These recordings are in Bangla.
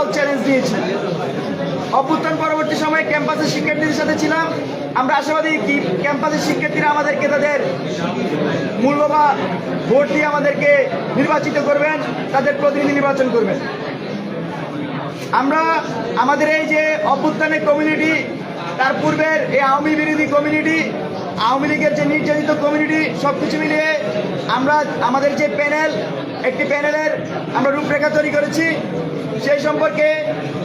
টোটাল চ্যালেঞ্জ দিয়েছি অভ্যুত্থান পরবর্তী সময়ে ক্যাম্পাসের শিক্ষার্থীদের সাথে ছিলাম। আমরা আশাবাদী কি ক্যাম্পাসের শিক্ষার্থীরা আমাদেরকে তাদের মূল্যবান ভোট দিয়ে আমাদেরকে নির্বাচিত করবেন, তাদের প্রতিনিধি নির্বাচন করবেন। আমরা আমাদের এই যে অভ্যুত্থানের কমিউনিটি তার পূর্বের এই আওয়ামী বিরোধী কমিউনিটি আওয়ামী লীগের যে নির্যাতিত কমিউনিটি সব কিছু মিলিয়ে আমরা আমাদের যে প্যানেল একটি প্যানেলের আমরা রূপরেখা তৈরি করেছি। সেই সম্পর্কে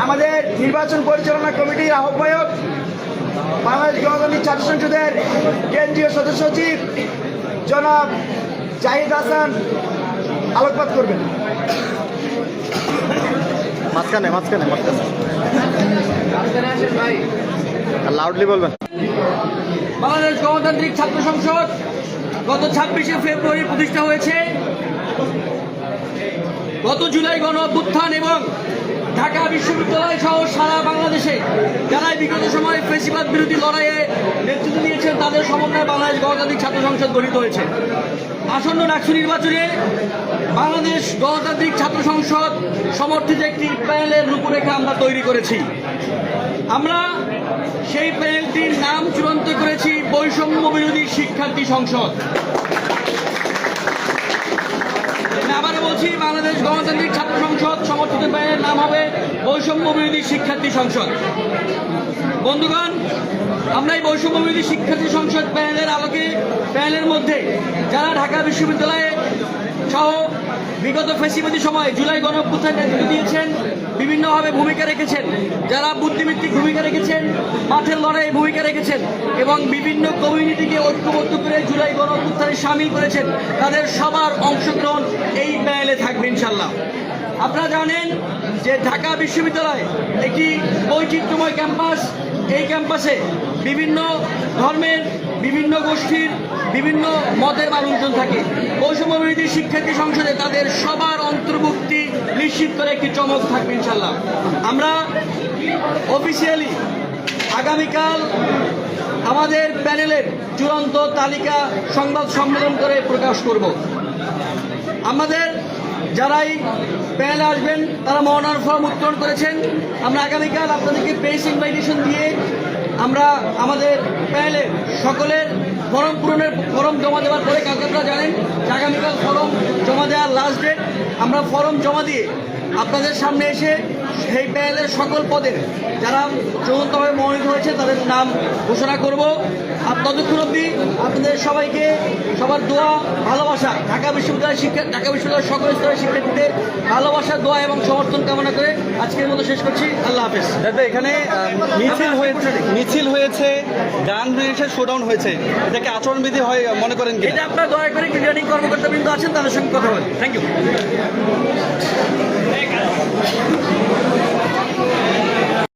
আমাদের নির্বাচন পরিচালনা কমিটির আহ্বায়ক বাংলাদেশ গণতান্ত্রিক ছাত্র সংসদের কেন্দ্রীয় সদস্য সচিব জনাব জাহিদ হাসান আলোকপাত করবেন। মাঝখানে মাঝখানে মাঝখানে। লাউডলি বলবেন। বাংলাদেশ গণতান্ত্রিক ছাত্র সংসদ গত ছাব্বিশে ফেব্রুয়ারি প্রতিষ্ঠা হয়েছে। গত জুলাই গণ অভ্যুত্থান এবং ঢাকা বিশ্ববিদ্যালয় সহ সারা বাংলাদেশে যারা বিগত সময়ে ফেসিবাদ বিরোধী লড়াইয়ে নেতৃত্ব দিয়েছেন, তাদের সমন্বয়ে বাংলাদেশ গণতান্ত্রিক ছাত্র সংসদ গঠিত হয়েছে। আসন্ন ডাকসু নির্বাচনে বাংলাদেশ গণতান্ত্রিক ছাত্র সংসদ সমর্থিত একটি প্যানেলের রূপরেখা আমরা তৈরি করেছি। আমরা সেই প্যানেলটির নাম চূড়ান্ত করেছি বৈষম্য বিরোধী শিক্ষার্থী সংসদ। বলছি বাংলাদেশ গণতান্ত্রিক ছাত্র সংসদ। সমর্থিত প্যানেলের নাম হবে বৈষম্য বিরোধী শিক্ষার্থী সংসদ। বন্ধুগণ, আমরা এই বৈষম্য বিরোধী শিক্ষার্থী সংসদ প্যানেলের আলোকে, প্যানেলের মধ্যে যারা ঢাকা বিশ্ববিদ্যালয়ে সহ বিগত ফেসিবাদী সময় জুলাই গণঅভ্যুত্থান নেতৃত্ব দিয়েছেন বিভিন্নভাবে ভূমিকা রেখেছেন, যারা বুদ্ধিভিত্তিক ভূমিকা রেখেছেন, মাঠের লড়াইয়ে ভূমিকা রেখেছেন এবং বিভিন্ন কমিউনিটিকে ঐক্যবদ্ধ করে জুলাই গণঅভ্যুত্থানে সামিল করেছেন, তাদের সবার অংশগ্রহণ এই প্যানেলে থাকবে ইনশাল্লাহ আপনারা জানেন যে ঢাকা বিশ্ববিদ্যালয় একটি বৈচিত্র্যময় ক্যাম্পাস, এই ক্যাম্পাসে বিভিন্ন ধর্মের, বিভিন্ন গোষ্ঠীর বিভিন্ন মতের মানুষজন থাকে। বৈষম্য বিরোধী শিক্ষার্থী সংসদে তাদের সবার অন্তর্ভুক্তি নিশ্চিত করে একটি চমক থাকবে ইনশাল্লাহ আমরা অফিসিয়ালি আগামীকাল আমাদের প্যানেলের চূড়ান্ত তালিকা সংবাদ সম্মেলন করে প্রকাশ করব। আমাদের যারাই প্যানেলে আসবেন, তারা মনোনয়ন ফর্ম উত্তোলন করেছেন। আমরা আগামীকাল আপনাদেরকে পেস ইনভাইটেশন দিয়ে আমরা আমাদের প্যানেলে সকলের ফরম পূরণের ফরম জমা দেওয়ার পরে কালকে আপনারা জানেন যে আগামীকাল ফরম জমা দেওয়ার লাস্ট ডেট আমরা ফরম জমা দিয়ে আপনাদের সামনে এসে সেই প্যানেলের সকল পদের যারা চূড়ান্তভাবে মনোনীত হয়েছে তাদের নাম ঘোষণা করব। আর ততক্ষণ অবধি আপনাদের সবাইকে সবার দোয়া ভালোবাসা ঢাকা বিশ্ববিদ্যালয়ের শিক্ষা ঢাকা বিশ্ববিদ্যালয়ের সকল স্তরের শিক্ষার্থীদের ভালোবাসা দোয়া এবং সমর্থন কামনা করে আজকের মতো শেষ করছি। আল্লাহ হাফেজ। দাদা এখানে মিছিল হয়েছে মিছিল হয়েছে গান হয়েছে শোডাউন হয়েছে। এটাকে আচরণবিধি হয় মনে করেন এটা আপনার দয়া করে রিটার্নিং কর্মকর্তা বিন্দু আছেন তাদের সঙ্গে কথা বলেন। Thank you